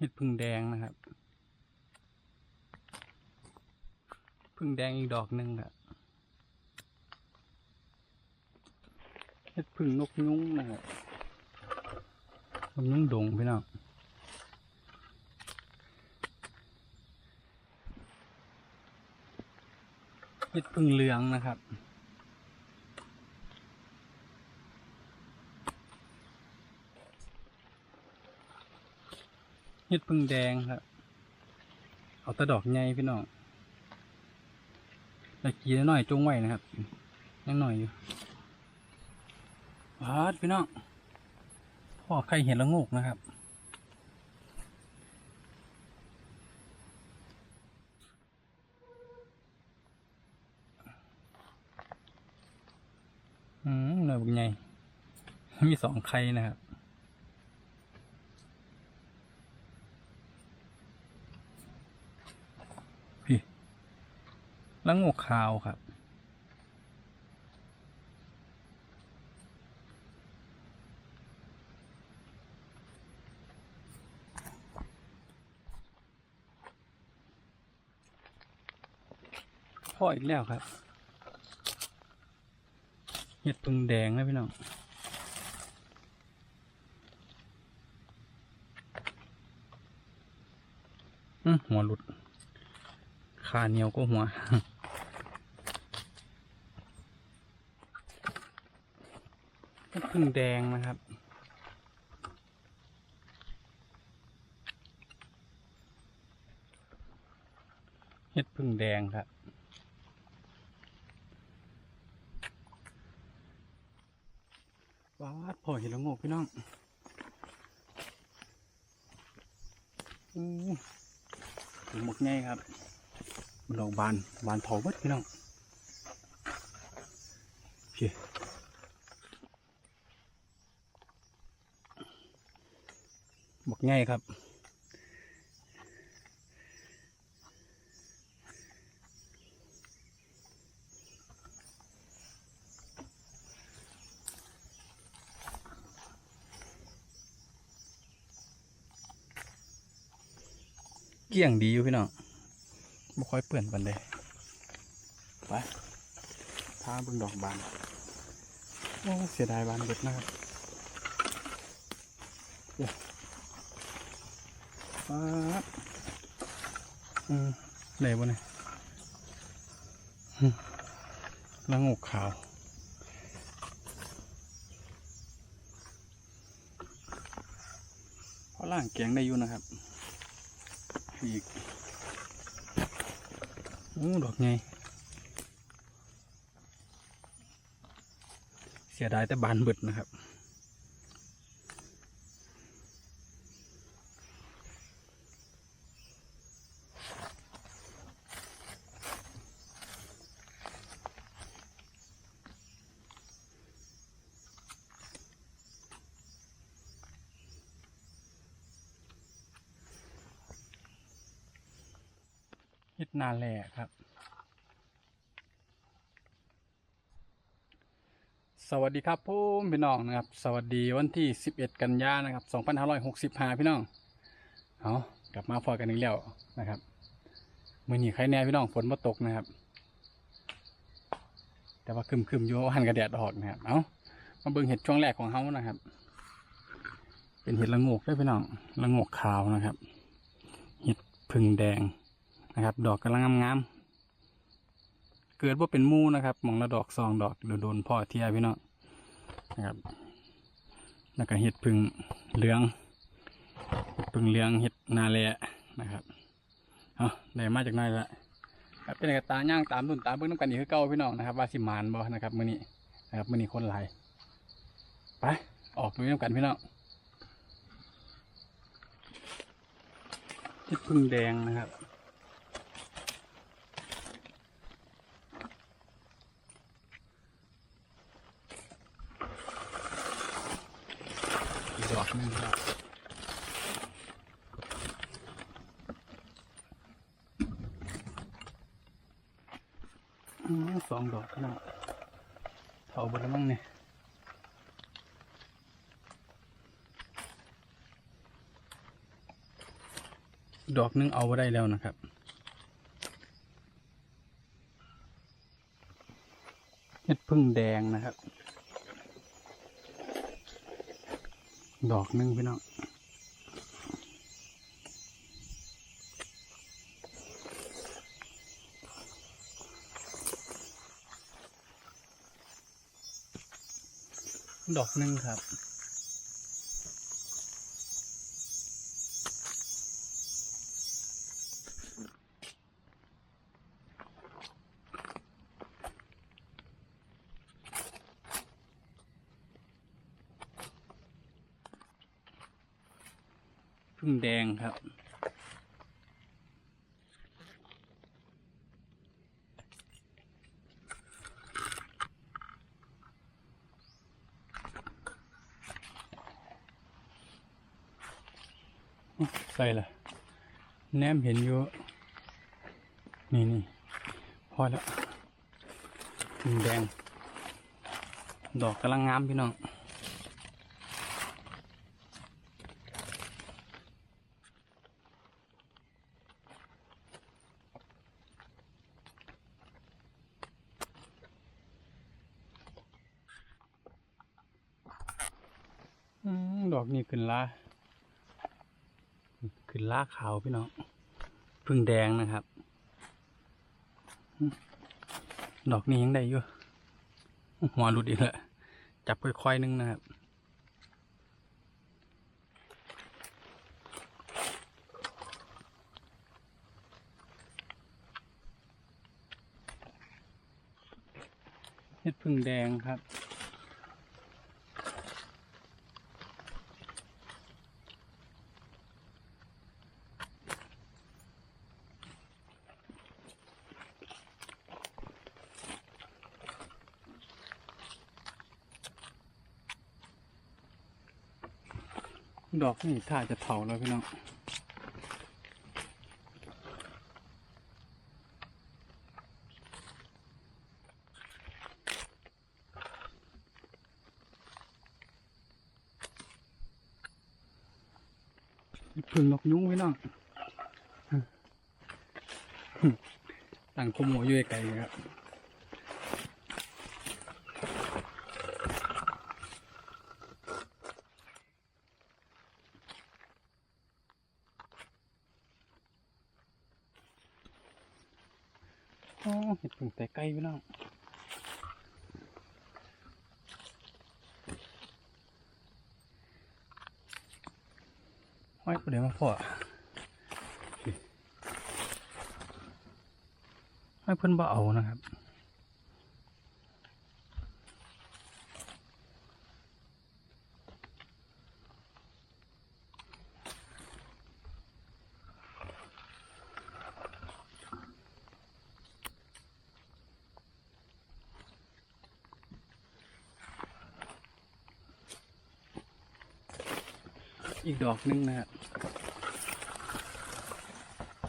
เห็ดพึ่งแดงนะครับ พึ่งแดงอีกดอกหนึ่งอะเห็ดพึ่งนกยุงนะครับนกยุงดงพี่น้องเห็ดพึ่งเหลืองนะครับ เห็ดพึ่งแดงครับ เอาตะดอกใหญ่พี่น้องตะกี้น้อยจงไว้นะครับยังหน่อยอยู่วาดพี่น้องพ่อใครเห็นละโงกนะครับ อืมหน่อยบุกใหญ่มีสองไข่นะครับ พี่ และโงกขาวครับ พ่ออีกแล้วครับ เห็ดตุงแดงนะพี่น้องหัวหลุดขาเหนียวก็หัว พึ่งแดงนะครับ เห็ดพึ่งแดงครับว้าวพอเห็นแล้วโงกพี่น้องอู้ถึงหมกง่ายครับดอกบานบานเผาเบิดพี่น้องพี่ห มกง่ายครับเกลี่ยงดีอยู่พี่น้องไม่ค่อยเปื่อนปันเลยไปพาบึงดอกบานโอ้เสียดายบานเบิดนะครับ มาอืมได้บ่เนี่ยละงกขาว เพราะล่างแกงได้อยู่นะครับ อีกโอ้ดอกไงเสียดายแต่บานเบิดนะครับ เฮ็ดนาแหล่ครับ สวัสดีครับผมพี่น้องนะครับ สวัสดีวันที่ 11 กันยานะครับ2565 พี่น้องเอากลับมาพอกันอีกแล้วนะครับมื่อนี้ใครแน่พี่น้องฝนมาตกนะครับ แต่ว่าคึมๆอยู่หันกระแดดออกนะครับเอามาเบิ่งเห็ดช่วงแรกของเฮานะครับ เป็นเห็ดละงกได้พี่น้องละงกขาวนะครับ เห็ดพึ่งแดง นะครับ ดอกกำลังงามๆเกิดว่าเป็นมูนะครับมองละดอกซองดอกโดนโดนพ่อเทียพี่น้องนะครับ แล้วก็เห็ดพึ่งเหลืองพึ่งเหลืองเห็ดนาแลนะครับเอาได้มาจากไหนละครับเป็นกระตาย่างตามรุ่นตามเบิ้งน้ำกันอีกคือเก่าพี่น้องนะครับ ว่าสิมานบ่นะครับมื้อนี้นะครับมื้อนี้คนหลายไปออกดูน้ำกันพี่น้องเห็ดพึ่งแดงนะครับ อีกดอกหนึงครับอืมสองดอกนะเผาหมดแล้วมั้งเนี่ย ดอกหนึงเอาไว้ได้แล้วนะครับ เห็ดพึ่งแดงนะครับ ดอกหนึงพี่น้องดอกหนึ่งครับ ครับ ใส่ละแนมเห็นอยู่ นี่นี่พอแล้วแดง ดอกกำลังงามพี่น้อง อืมดอกนี้ขึ้นลาขึ้นลาขาวพี่น้องพึ่งแดงนะครับ ดอกนี้ยังได้อยู่หัวหลุดอีกแล้วจับค่อยๆนึงนะครับเห็ดพึ่งแดงครับ ดอกนี่ถ้าจะเถาแล้วพี่น้องพึ่งนกยุ้งพี่น้องต่างขโมยอยู่ไกลๆครับ โถึงแต่ใกล้พี่น้องห้อยประเดี๋ยวมาพอห้อยเพื่อนบ่เอานะครับ อีกดอกหนึงนะครับ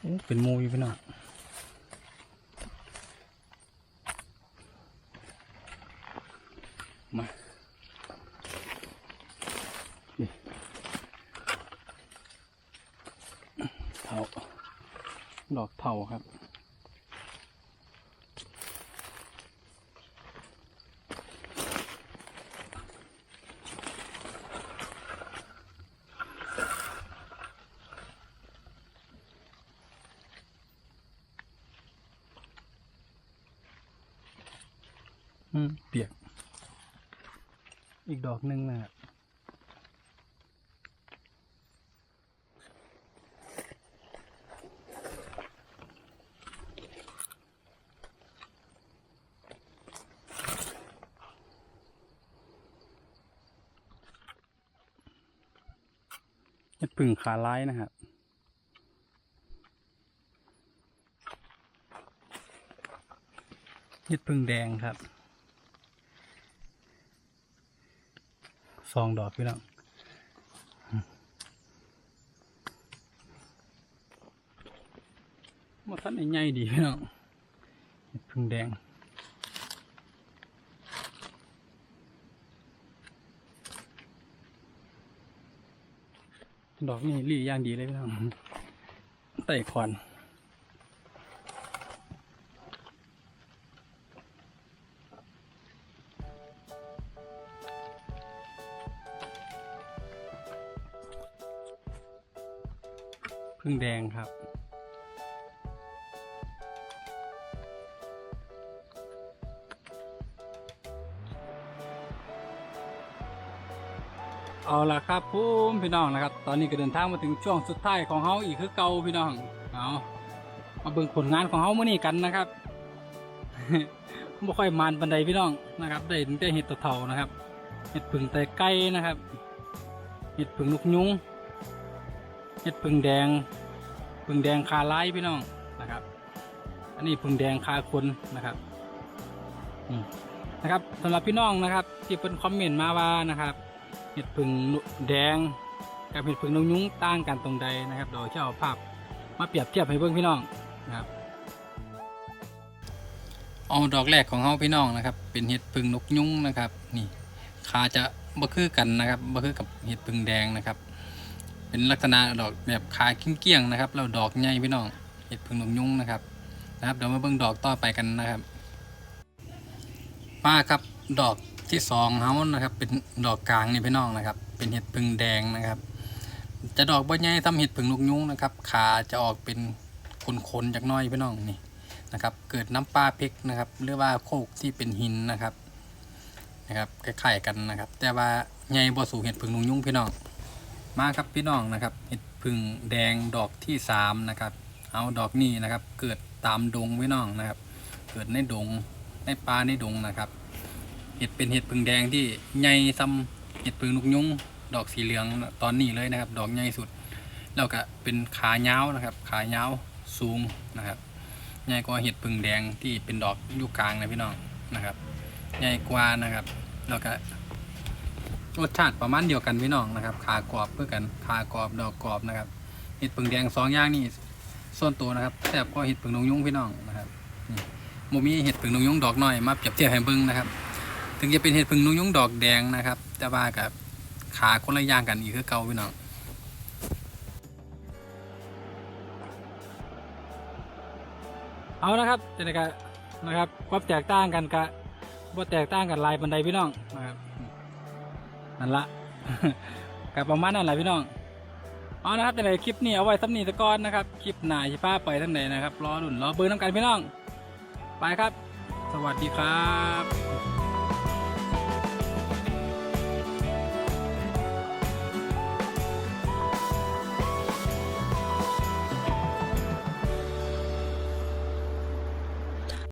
โอ้เป็นหมูอยู่พี่น้องมานี่เถาดอกเถาครับ อืมเปียก อีกดอกหนึ่งนะครับ เห็ดผึ่งขาร้ายนะครับเห็ดผึ่งแดงครับซองดอกพี่น้องมาทันใหญ่ดีพี่น้องพึ่งแดง ดอกนี่รีอย่างดีเลยพี่น้องไต่คอนพึ่งแดงครับ ละครับพุ่มพี่น้องนะครับ ตอนนี้ก็เดินทางมาถึงช่วงสุดท้ายของเฮาอีกคือเก่าพี่น้องเอามาเบิ่งผลงานของเฮาเมื้อนี้กันนะครับบ่ค่อยมานบันไดพี่น้องนะครับได้ถึงแต่เห็ดตัวเท่านะครับเห็ดผึ่งแต่ไก่นะครับเห็ดผึ่งลูกยุงเห็ดผึ่งแดงผึ่งแดงคาไล่พี่น้องนะครับ อันนี้ผึ่งแดงคาคนนะครับนะครับสำหรับพี่น้องนะครับ ที่เพิ่นคอมเมนต์มาว่านะครับ เห็ดผึ่งแดงกับเห็ดผึ่งนกยุ้งต่างกันตรงใดนะครับโดยจะเอาภาพมาเปรียบเทียบให้เพื่อนพี่น้องนะครับเอาดอกแรกของเขาพี่น้องนะครับ เป็นเห็ดผึ่งนกยุ้งนะครับนี่ขาจะบ่คือกันนะครับบ่คือกับเห็ดผึ่งแดงนะครับ เป็นลักษณะดอกแบบขาเกี้ยงๆนะครับแล้วดอกใหญ่พี่น้องเห็ดผึ่งนกยุ้งนะครับนะครับเดี๋ยวมาเบิ่งดอกต่อไปกันนะครับป้าครับดอก ที่สองเฮานะครับ เป็นดอกกลางนี่พี่น้องนะครับ เป็นเห็ดพึ่งแดงนะครับ จะดอกบ่ใหญ่ทำเห็ดพึ่งลูกยุ้งนะครับขาจะออกเป็นขนๆจากน้อยพี่น้องนี่นะครับ เกิดน้ำปลาเพกนะครับหรือว่าโคกที่เป็นหินนะครับนะครับคล้ายๆกันนะครับ แต่ว่าใหญ่บ่สู่เห็ดพึ่งลูกยุ้งพี่น้อง มาครับพี่น้องนะครับเห็ดพึ่งแดงดอกที่สามนะครับเอาดอกนี้นะครับ เกิดตามดงพี่น้องนะครับ เกิดในดงในป่าในดงนะครับ เห็ดเป็นเห็ดพึ่งแดงที่ใหญ่ซ้ำเห็ดพึ่งลูกยุงดอกสีเหลืองตอนนี้เลยนะครับ ดอกใหญ่สุด แล้วก็เป็นขาเงาวนะครับ ขาเงาวสูงนะครับใหญ่กว่าเห็ดพึ่งแดงที่เป็นดอกอยู่กลางนะพี่น้องนะครับใหญ่กว่านะครับ แล้วก็รสชาติประมาณเดียวกันพี่น้องนะครับ ขากรอบเพื่อกันขากรอบดอกกรอบนะครับเห็ดพึ่งแดงสองอย่างนี่ส่วนตัวนะครับแซ่บก็เห็ดพึ่งนกยุงพี่น้องนะครับโมมีเห็ดพึ่งนกยุงดอกน้อยมาเปรียบเทียบให้เบิ่งนะครับ ถึงจะเป็นเห็ดพึ่งนุ่งยุ้งดอกแดงนะครับ แต่ว่ากับขาคนละอย่างกันอีกคือเก่าพี่น้องเอานะครับจะได้กนะครับความแตกต่างกันกะว่าแตกต่างกันลายบันไดพี่น้องนะครับนั่นละกับประมาณนั้นแหละพี่น้องเอานะครับจะได้คลิปนี้เอาไว้สำนีตะก้อนนะครับคลิปหน้าชิป้าไปทั้งไหนนะครับรอหนุนรอเบอร์น้ำกันพี่น้อง ไปครับ สวัสดีครับ